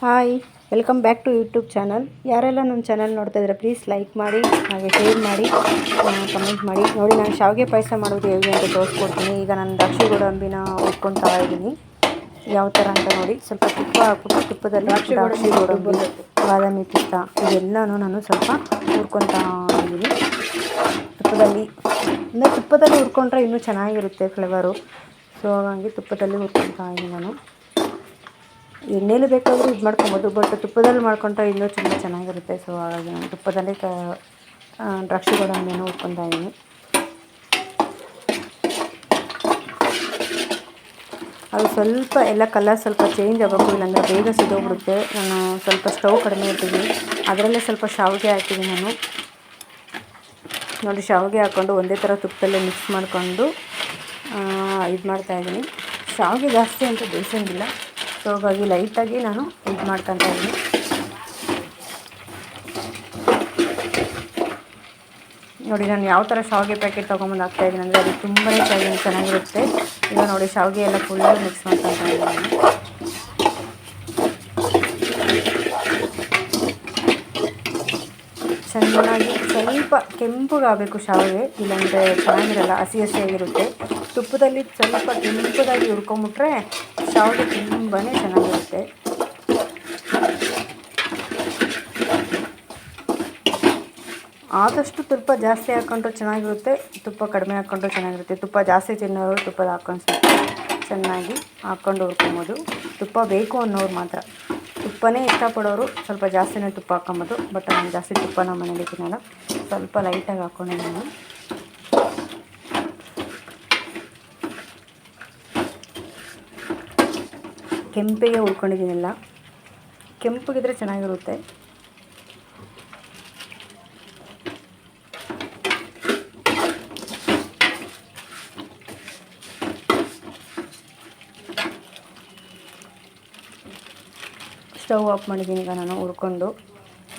Hi welcome back to YouTube channel. ಯಾರೆಲ್ಲ ನನ್ನ channel ನೋಡ್ತಾ ಇದ್ದಾರೆ ಪ್ಲೀಸ್ ಲೈಕ್ ಮಾಡಿ ಹಾಗೆ ಶೇರ್ ಮಾಡಿ ಕಮೆಂಟ್ ಮಾಡಿ. ನೋಡಿ ನಾನು ಶಾವಿಗೆ ಪಾಯಸ ಮಾಡೋದು ಹೇಗೆ ಅಂತ ತೋರಿಸ್ಕೊಡ್ತೀನಿ. ಈಗ ನಾನು ದ್ರಾಕ್ಷಿ ಗೋಡಂಬಿನ ಉಟ್ಕೊತಾ ಇದ್ದೀನಿ. ಯಾವ ಥರ ಅಂತ ನೋಡಿ ಸ್ವಲ್ಪ ತುಪ್ಪ ಹಾಕ್ಬಿಟ್ಟು ತುಪ್ಪದಲ್ಲಿ ದ್ರಾಕ್ಷಿ ಗೋಡಂಬಿ ಬಾದಾಮಿ ಪಿತ್ತ ಇದೆಲ್ಲನೂ ನಾನು ಸ್ವಲ್ಪ ಹುರ್ಕೊತಾ ಇದ್ದೀನಿ. ತುಪ್ಪದಲ್ಲಿ ಅಂದರೆ ತುಪ್ಪದಲ್ಲಿ ಹುರ್ಕೊಂಡ್ರೆ ಇನ್ನೂ ಚೆನ್ನಾಗಿರುತ್ತೆ ಫ್ಲೇವರು ಸೊ ಹಾಗಾಗಿ ತುಪ್ಪದಲ್ಲಿ ಹುರ್ಕೊತಾ ಇದ್ದೀನಿ ನಾನು. ಎಣ್ಣೆಲಿ ಬೇಕಾದರೂ ಇದು ಮಾಡ್ಕೊಬೋದು ಬಟ್ ತುಪ್ಪದಲ್ಲಿ ಮಾಡ್ಕೊಂಡ್ರೆ ಇನ್ನೂ ತುಂಬ ಚೆನ್ನಾಗಿರುತ್ತೆ. ಸೊ ಹಾಗಾಗಿ ನಾನು ತುಪ್ಪದಲ್ಲೇ ಕ ದ್ರಾಕ್ಷಿ ಗೋಡಂಬಿಯನ್ನು ಉಟ್ಕೊತಾ ಇದ್ದೀನಿ. ಅದು ಸ್ವಲ್ಪ ಎಲ್ಲ ಕಲರ್ ಸ್ವಲ್ಪ ಚೇಂಜ್ ಆಗಬೇಕು, ಇಲ್ಲಾಂದರೆ ಬೇಗ ಸಿದೋಗ್ಬಿಡುತ್ತೆ ನಾನು ಸ್ವಲ್ಪ ಸ್ಟವ್ ಕಡಿಮೆ ಇಟ್ಟಿದ್ದೀನಿ ಅದರಲ್ಲೇ ಸ್ವಲ್ಪ ಶಾವಿಗೆ ಹಾಕಿದ್ದೀನಿ ನಾನು. ನೋಡಿ, ಶಾವಿಗೆ ಹಾಕ್ಕೊಂಡು ಒಂದೇ ಥರ ತುಪ್ಪದಲ್ಲೇ ಮಿಕ್ಸ್ ಮಾಡಿಕೊಂಡು ಇದು ಮಾಡ್ತಾಯಿದ್ದೀನಿ ಶಾವಿಗೆ ಜಾಸ್ತಿ ಅಂತ ಬೇಯಿಸೋಂಗಿಲ್ಲ ಸೊ ಹಾಗಾಗಿ ಲೈಟಾಗಿ ನಾನು ಇದು ಮಾಡ್ಕೊತಾ ಇದ್ದೀನಿ. ನೋಡಿ, ನಾನು ಯಾವ ಥರ ಶಾವಿಗೆ ಪ್ಯಾಕೆಟ್ ತೊಗೊಂಬಂದು ಹಾಕ್ತಾಯಿದ್ದೀನಿ ಅಂದರೆ ಅದು ತುಂಬಾ ಚೆನ್ನಾಗಿ ಚೆನ್ನಾಗಿರುತ್ತೆ. ಈಗ ನೋಡಿ, ಶಾವಿಗೆ ಎಲ್ಲ ಫುಲ್ಲು ಮಿಕ್ಸ್ ಮಾಡ್ಕೊತಾ ಇದ್ದೀನಿ. ಚೆನ್ನಾಗಿ ಸ್ವಲ್ಪ ಕೆಂಪುಗಾಗಬೇಕು ಶಾವಿಗೆ, ಇಲ್ಲಾಂದರೆ ಚೆನ್ನಾಗಿರಲ್ಲ ಹಸಿ ಹಸಿಯಾಗಿರುತ್ತೆ ತುಪ್ಪದಲ್ಲಿ ಸ್ವಲ್ಪ ಕೆಂಪುದಾಗಿ ಹುರ್ಕೊಂಬಿಟ್ರೆ ಶಾವಿಗೆ ತುಂಬಾ ಚೆನ್ನಾಗಿರುತ್ತೆ. ಆದಷ್ಟು ತುಪ್ಪ ಜಾಸ್ತಿ ಹಾಕ್ಕೊಂಡ್ರೆ ಚೆನ್ನಾಗಿರುತ್ತೆ, ತುಪ್ಪ ಕಡಿಮೆ ಹಾಕ್ಕೊಂಡ್ರೆ ಚೆನ್ನಾಗಿರುತ್ತೆ. ತುಪ್ಪ ಜಾಸ್ತಿ ತಿನ್ನೋರು ತುಪ್ಪದ ಹಾಕ್ಕೊಂಡು ಚೆನ್ನಾಗಿ ಹಾಕ್ಕೊಂಡು ಹುರ್ಕೊಬೋದು. ತುಪ್ಪ ಬೇಕು ಅನ್ನೋರು ಮಾತ್ರ. ತುಪ್ಪನೇ ಇಷ್ಟಪಡೋರು ಸ್ವಲ್ಪ ಜಾಸ್ತಿನೇ ತುಪ್ಪ ಹಾಕೊಂಬೋದು ಬಟ್ ನಾನು ಜಾಸ್ತಿ ತುಪ್ಪ ನಮ್ಮ ಮನೇಲಿ ತಿನ್ನಲ್ಲ. ಸ್ವಲ್ಪ ಲೈಟಾಗಿ ನಾನು. ಕೆಂಪಿಗೆ ಉಳ್ಕೊಂಡಿದ್ದೀನಲ್ಲ ಕೆಂಪಗಿದ್ರೆ ಚೆನ್ನಾಗಿರುತ್ತೆ. ಸ್ಟವ್ ಆಫ್ ಮಾಡಿದ್ದೀನಿ ಈಗ ನಾನು ಹುರ್ಕೊಂಡು.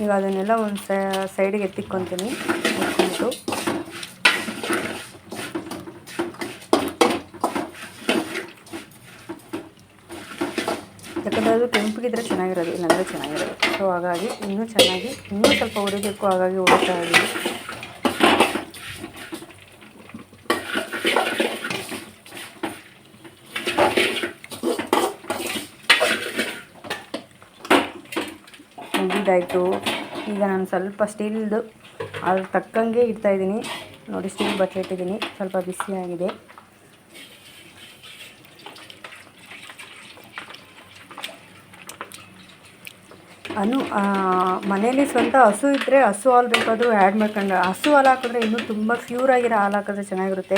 ಈಗ ಅದನ್ನೆಲ್ಲ ಒಂದು ಸೈಡಿಗೆ ಎತ್ತಿಕ್ಕೊತೀನಿ ಹುರ್ಕೊಂಡು. ಯಾಕಂದರೆ ಅದು ಕೆಂಪಗಿದ್ರೆ ಚೆನ್ನಾಗಿರೋದು, ಇಲ್ಲಾಂದರೆ ಚೆನ್ನಾಗಿರೋದು. ಸೊ ಹಾಗಾಗಿ ಇನ್ನೂ ಚೆನ್ನಾಗಿ, ಇನ್ನೂ ಸ್ವಲ್ಪ ಉರಿಬೇಕು ಹಾಗಾಗಿ ಉರಿತಾ ಇದ್ದೀನಿ. ಮುಗಿದಾಯಿತು. ಈಗ ನಾನು ಸ್ವಲ್ಪ ಸ್ಟೀಲ್ದು ಅದ್ರ ತಕ್ಕಂಗೆ ಇಡ್ತಾಯಿದ್ದೀನಿ ನೋಡಿ ಸ್ಟೀಲ್ ಬಟ್ಟೆ ಇಟ್ಟಿದ್ದೀನಿ. ಸ್ವಲ್ಪ ಬಿಸಿಯಾಗಿದೆ ಅನು ಮನೇಲಿ ಸ್ವಂತ ಹಸು ಇದ್ದರೆ ಹಸು ಹಾಲು ಬೇಕಾದರೂ ಆ್ಯಡ್ ಮಾಡ್ಕೊಂಡು, ಹಸು ಹಾಲು ಹಾಕಿದ್ರೆ ಇನ್ನೂ ತುಂಬ ಪ್ಯೂರಾಗಿರೋ ಹಾಲು ಹಾಕಿದ್ರೆ ಚೆನ್ನಾಗಿರುತ್ತೆ.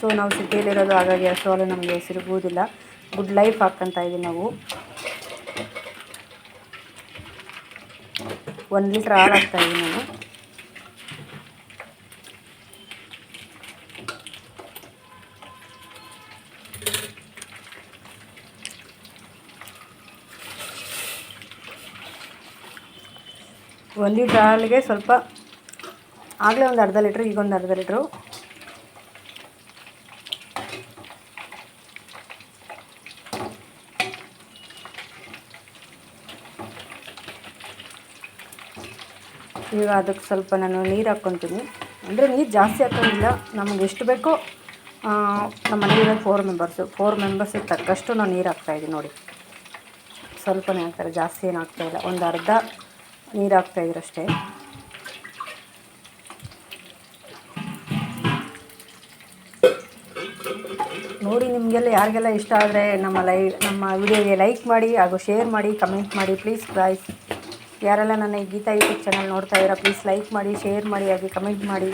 ಸೊ ನಾವು ಸಿಟಿಯಲ್ಲಿರೋದು ಹಾಗಾಗಿ ಹಸು ಹಾಲು ನಮಗೆ ಸಿಗುವುದಿಲ್ಲ ಗುಡ್ ಲೈಫ್ ಹಾಕ್ಕೊತಾ ಇದ್ದೀವಿ ನಾವು. ಒಂದು ಲೀಟ್ರ್ ಹಾಲು ಹಾಕ್ತಾಯಿದ್ದೀನಿ ನಾನು. ಒಂದು ಲೀಟ್ರ್ ಹಾಲಿಗೆ ಸ್ವಲ್ಪ ಆಗಲೇ ಒಂದು ಅರ್ಧ ಲೀಟ್ರ್ ಈಗ ಒಂದು ಅರ್ಧ ಲೀಟ್ರು. ಈಗ ಅದಕ್ಕೆ ಸ್ವಲ್ಪ ನಾನು ನೀರು ಹಾಕ್ಕೊತೀನಿ. ಅಂದರೆ ನೀರು ಜಾಸ್ತಿ ಹಾಕೋದಿಲ್ಲ, ನಮಗೆ ಎಷ್ಟು ಬೇಕೋ ನಮ್ಮ ಮನೆಯಲ್ಲಿರೋ ಫೋರ್ ಮೆಂಬರ್ಸು ಫೋರ್ ಮೆಂಬರ್ಸಿಗೆ ತಕ್ಕಷ್ಟು ನಾನು ನೀರು ಹಾಕ್ತಾಯಿದ್ದೀನಿ ನೋಡಿ. ಸ್ವಲ್ಪನೇ ಹಾಕ್ತಾರೆ, ಜಾಸ್ತಿ ಏನು ಹಾಕ್ತಾಯಿಲ್ಲ ಒಂದು ಅರ್ಧ ನೀರು ಹಾಕ್ತಾಯಿದ್ರು ಅಷ್ಟೇ ನೋಡಿ ನಿಮಗೆಲ್ಲ ಯಾರಿಗೆಲ್ಲ ಇಷ್ಟ ಆದರೆ ನಮ್ಮ ಲೈ, ನಮ್ಮ ವಿಡಿಯೋಗೆ ಲೈಕ್ ಮಾಡಿ ಹಾಗೂ ಶೇರ್ ಮಾಡಿ ಕಮೆಂಟ್ ಮಾಡಿ ಪ್ಲೀಸ್ ಬಾಯ್ಸ್ ಯಾರೆಲ್ಲ ನನ್ನ ಈ ಗೀತಾ ಯೂಟ್ಯೂಬ್ ಚಾನಲ್ ನೋಡ್ತಾ ಇದ್ದೀರಾ ಪ್ಲೀಸ್ ಲೈಕ್ ಮಾಡಿ ಶೇರ್ ಮಾಡಿ, ಹಾಗೆ ಕಮೆಂಟ್ ಮಾಡಿ.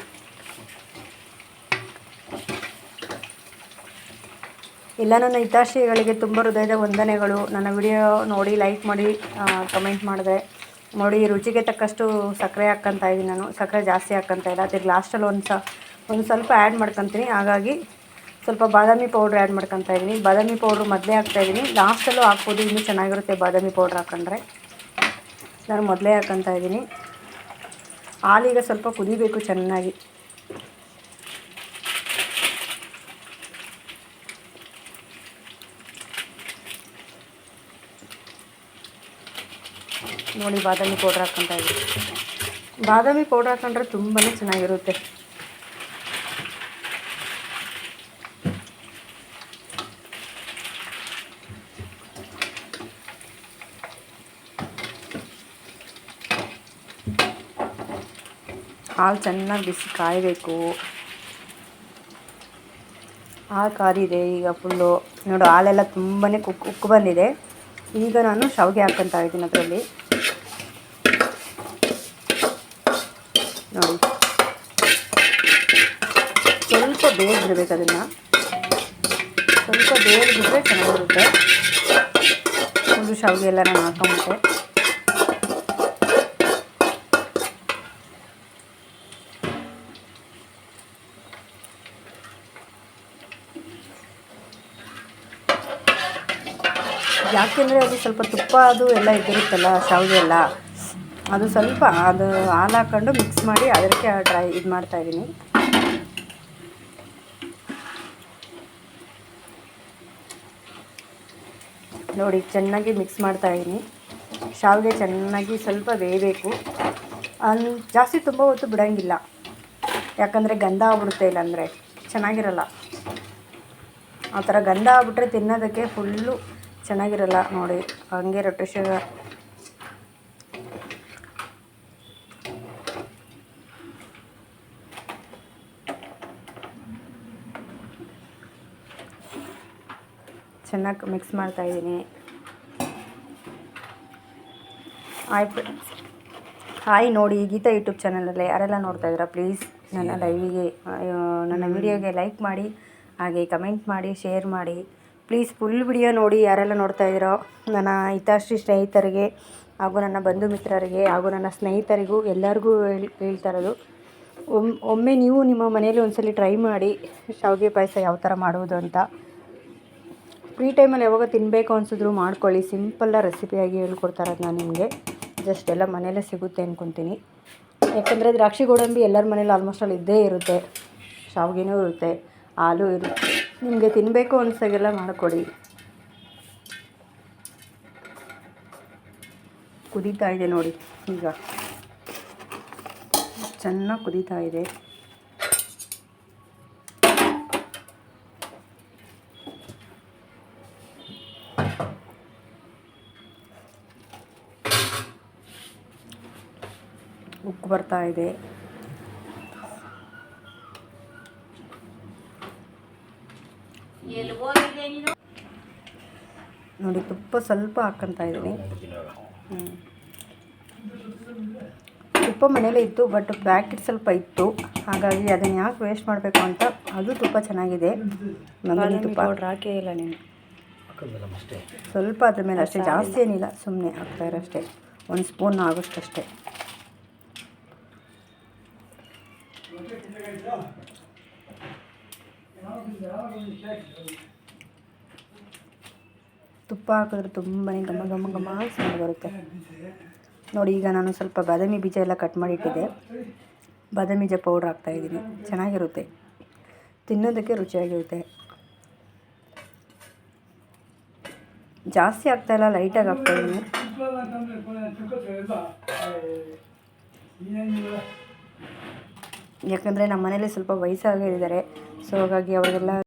ಎಲ್ಲ ನನ್ನ ಹಿತಾಶಯಗಳಿಗೆ ತುಂಬ ಹೃದಯದ ವಂದನೆಗಳು. ನನ್ನ ವಿಡಿಯೋ ನೋಡಿ ಲೈಕ್ ಮಾಡಿ ಕಮೆಂಟ್ ಮಾಡಿದೆ ನೋಡಿ, ರುಚಿಗೆ ತಕ್ಕಷ್ಟು ಸಕ್ಕರೆ ಹಾಕ್ಕೊತಾ ಇದ್ದೀನಿ ನಾನು. ಸಕ್ಕರೆ ಜಾಸ್ತಿ ಹಾಕ್ಕೊತಾ ಇಲ್ಲ. ಅದಕ್ಕೆ ಲಾಸ್ಟಲ್ಲಿ ಒಂದು ಸ ಒಂದು ಸ್ವಲ್ಪ ಆ್ಯಡ್ ಮಾಡ್ಕೊತೀನಿ. ಹಾಗಾಗಿ ಸ್ವಲ್ಪ ಬಾದಾಮಿ ಪೌಡ್ರ್ ಆ್ಯಡ್ ಮಾಡ್ಕೊತಾ ಇದ್ದೀನಿ. ಬಾದಾಮಿ ಪೌಡ್ರ್ ಮೊದಲೇ ಹಾಕ್ತಾಯಿದ್ದೀನಿ ಲಾಸ್ಟಲ್ಲೂ ಹಾಕ್ಬೋದು. ಇನ್ನೂ ಚೆನ್ನಾಗಿರುತ್ತೆ ಬಾದಾಮಿ ಪೌಡ್ರ್ ಹಾಕೊಂಡ್ರೆ. ನಾನು ಮೊದಲೇ ಹಾಕ್ಕೊತಾ ಇದ್ದೀನಿ. ಹಾಲೀಗ ಸ್ವಲ್ಪ ಕುದಿಬೇಕು ಚೆನ್ನಾಗಿ. ನೋಡಿ ಬಾದಾಮಿ ಪೌಡ್ರ್ ಹಾಕ್ಕೊಂತ ಇದ್ದೀನಿ. ಬಾದಾಮಿ ಪೌಡ್ರ್ ಹಾಕೊಂಡ್ರೆ ತುಂಬಾ ಚೆನ್ನಾಗಿರುತ್ತೆ. ಹಾಲು ಚೆನ್ನಾಗಿ ಬಿಸಿ ಕಾಯಬೇಕು. ಹಾಲು ಕಾದಿದೆ ಈಗ ಫುಲ್ಲು. ನೋಡು, ಹಾಲೆಲ್ಲ ತುಂಬಾ ಕುಕ್, ಉಕ್ಕು ಬಂದಿದೆ. ಈಗ ನಾನು ಶಾವಿಗೆ ಹಾಕ್ಕೊತಾ ಇದ್ದೀನಿ ಅದರಲ್ಲಿ. ನೋಡಿ. ಸ್ವಲ್ಪ ಬೇಯಿಸ್ಬಿಡ್ಬೇಕು ಅದನ್ನು. ಸ್ವಲ್ಪ ಬೇಯಿಸ್ಬಿಟ್ರೆ ಚೆನ್ನಾಗಿರುತ್ತೆ. ಫುಲ್ಲು ಶಾವಿಗೆ ಎಲ್ಲ ನಾನು ಹಾಕೊಂಬಿಟ್ಟೆ. ಯಾಕೆಂದರೆ ಅದು ಸ್ವಲ್ಪ ತುಪ್ಪ ಅದು ಎಲ್ಲ ಇದ್ದಿರುತ್ತಲ್ಲ, ಶಾವಿಗೆ ಎಲ್ಲ. ಅದು ಸ್ವಲ್ಪ ಅದು ಹಾಲು ಹಾಕ್ಕೊಂಡು ಮಿಕ್ಸ್ ಮಾಡಿ ಅದಕ್ಕೆ ಡ್ರೈ ಇದು ಮಾಡ್ತಾಯಿದ್ದೀನಿ ನೋಡಿ, ಚೆನ್ನಾಗಿ ಮಿಕ್ಸ್ ಮಾಡ್ತಾಯಿದ್ದೀನಿ ಶಾವಿಗೆ ಚೆನ್ನಾಗಿ ಸ್ವಲ್ಪ ಬೇಯಬೇಕು. ಜಾಸ್ತಿ ತುಂಬ ಹೊತ್ತು ಬಿಡೋಂಗಿಲ್ಲ. ಯಾಕಂದರೆ ಗಂಧ ಆಗ್ಬಿಡುತ್ತೆ ಇಲ್ಲಾಂದರೆ. ಚೆನ್ನಾಗಿರಲ್ಲ. ಆ ಥರ ಗಂಧ ಆಗ್ಬಿಟ್ರೆ ತಿನ್ನೋದಕ್ಕೆ ಫುಲ್ಲು ಚೆನ್ನಾಗಿರಲ್ಲ ನೋಡಿ ಹಂಗೆ ರೊಟೇಷನ್ ಚೆನ್ನಾಗಿ ಮಿಕ್ಸ್ ಮಾಡ್ತಾಯಿದ್ದೀನಿ ಹಾಯ್ ಫ್ರೆಂಡ್ಸ್ ಹಾಯ್ ನೋಡಿ ಗೀತಾ ಯೂಟ್ಯೂಬ್ ಚಾನಲಲ್ಲಿ ಯಾರೆಲ್ಲ ನೋಡ್ತಾ ಇದ್ದೀರಾ ಪ್ಲೀಸ್ ನನ್ನ ಲೈವಿಗೆ ನನ್ನ ವಿಡಿಯೋಗೆ ಲೈಕ್ ಮಾಡಿ ಹಾಗೆ ಕಮೆಂಟ್ ಮಾಡಿ ಶೇರ್ ಮಾಡಿ. ಪ್ಲೀಸ್ ಫುಲ್ ವಿಡಿಯೋ ನೋಡಿ ಯಾರೆಲ್ಲ ನೋಡ್ತಾ ಇದ್ದೀರೋ ನನ್ನ ಹಿತಾಶ್ರೀ ಸ್ನೇಹಿತರಿಗೆ ಹಾಗೂ ನನ್ನ ಬಂಧು ಮಿತ್ರರಿಗೆ ಹಾಗೂ ನನ್ನ ಸ್ನೇಹಿತರಿಗೂ ಎಲ್ಲರಿಗೂ ಹೇಳ್, ಹೇಳ್ತಾ ಇರೋದು. ಒಮ್, ಒಮ್ಮೆ ನೀವು ನಿಮ್ಮ ಮನೆಯಲ್ಲಿ ಒಂದ್ಸಲಿ ಟ್ರೈ ಮಾಡಿ ಶಾವಿಗೆ ಪಾಯಸ ಯಾವ ಥರ ಮಾಡೋದು ಅಂತ. ಫ್ರೀ ಟೈಮಲ್ಲಿ ಯಾವಾಗ ತಿನ್ನಬೇಕು ಅನಿಸಿದ್ರು ಮಾಡ್ಕೊಳ್ಳಿ. ಸಿಂಪಲ್ಲ ರೆಸಿಪಿಯಾಗಿ ಹೇಳ್ಕೊಡ್ತಾ ಇರೋದು ನಾನು ನಿಮಗೆ. ಜಸ್ಟ್ ಎಲ್ಲ ಮನೆಯಲ್ಲೇ ಸಿಗುತ್ತೆ ಅಂದ್ಕೊತೀನಿ ಯಾಕಂದರೆ ದ್ರಾಕ್ಷಿ ಗೋಡಂಬಿ ಎಲ್ಲರ ಮನೇಲಿ ಆಲ್ಮೋಸ್ಟ್ ಅಲ್ಲಿ ಇದ್ದೇ ಇರುತ್ತೆ. ಶಾವಿಗೆನೂ ಇರುತ್ತೆ, ಹಾಲು ಇರುತ್ತೆ. ನಿಮಗೆ ತಿನ್ನಬೇಕು ಅನ್ಸಾಗೆಲ್ಲ ಮಾಡಿಕೊಡಿ. ಕುದೀತಾ ಇದೆ ನೋಡಿ ಈಗ. ಚೆನ್ನಾಗಿ ಕುದೀತಾ ಇದೆ. ಉಕ್ಕು ಬರ್ತಾ ಇದೆ. ನೋಡಿ ತುಪ್ಪ ಸ್ವಲ್ಪ ಹಾಕ್ಕೊಂತ ಇದ್ದೀನಿ. ತುಪ್ಪ ಮನೇಲೇ ಇತ್ತು ಬಟ್ ಪ್ಯಾಕೆಟ್ ಸ್ವಲ್ಪ ಇತ್ತು. ಹಾಗಾಗಿ ಅದನ್ನು ಯಾಕೆ ವೇಸ್ಟ್ ಮಾಡಬೇಕು ಅಂತ ಅದು ತುಪ್ಪ ಚೆನ್ನಾಗಿದೆ. ನಂದಿನಿ ತುಪ್ಪ. ಪೌಡ್ರ್ ಹಾಕೇ ಇಲ್ಲ ನೀನು. ಸ್ವಲ್ಪ ಅದ್ರ ಮೇಲೆ ಅಷ್ಟೇ ಜಾಸ್ತಿ ಏನಿಲ್ಲ ಸುಮ್ಮನೆ ಹಾಕ್ತಾ ಇರೋಷ್ಟೇ ಒಂದು ಸ್ಪೂನ್ ಆಗುತ್ತಷ್ಟೇ ತುಪ್ಪ ಹಾಕಿದ್ರೆ ತುಂಬಾ ಘಮ ಘಮ ಘಮ ಸ್ಮೆಲ್ ಬರುತ್ತೆ. ನೋಡಿ, ಈಗ ನಾನು ಸ್ವಲ್ಪ ಬಾದಾಮಿ ಬೀಜ ಎಲ್ಲ ಕಟ್ ಮಾಡಿಟ್ಟಿದ್ದೆ. ಬಾದಾಮಿ ಬೀಜ ಪೌಡ್ರ್ ಹಾಕ್ತಾಯಿದ್ದೀನಿ ಚೆನ್ನಾಗಿರುತ್ತೆ. ತಿನ್ನೋದಕ್ಕೆ ರುಚಿಯಾಗಿರುತ್ತೆ. ಜಾಸ್ತಿ ಆಗ್ತಾಯಿಲ್ಲ ಲೈಟಾಗಿ ಹಾಕ್ತಾಯಿದ್ದೀನಿ ಯಾಕಂದರೆ ನಮ್ಮ ಮನೇಲಿ ಸ್ವಲ್ಪ ವಯಸ್ಸಾಗಿದ್ದಾರೆ. ಸೊ ಹಾಗಾಗಿ ಅವರಿಗೆಲ್ಲ